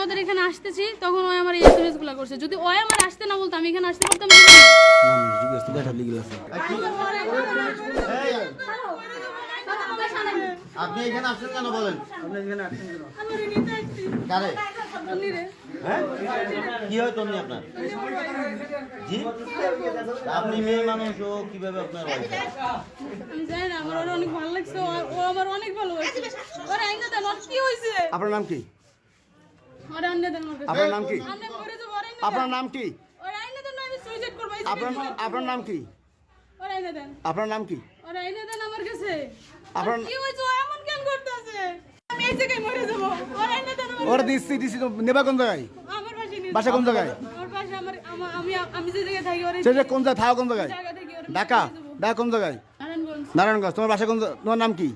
ওদের এখানে আসতেছি তখন ওই আমার এই এসএমএসগুলো করছে। যদি ওই আমার আসতে না বলতো আমি এখানে আসতে পারতাম না। আপনি এখানে আসছেন কেন বলেন? কারে? হ্যাঁ? কি হয় আপনার? জি? আপনি মেয়ে মানুষ ও কীভাবে আপনার আমার অনেক ভালো লাগছে ও- আমার অনেক ভালো লাগছে আপনার নাম কি ওর আইনা দেন ওর কাছে। আপনার নাম কি? আপনার নাম কি? আপনার আপনার নাম কি। আপনার নাম কি? আমার কাছে। আপনার- কি? ও এমন কেন করতেছে? আমি এই জায়গায় মরে যাব। ওর নেবা কোন আমার বাসা কোন জায়গায়? ওর পাশে আমার আমি আমি যে জায়গায় থাকি ওর যে কোন জায়গায় থাকা কোন জায়গায়? ঢাকা? ঢাকা কোন জায়গায়? নারায়ণগঞ্জ। নারায়ণগঞ্জ। তোমার বাসা কোন তোমার নাম কি?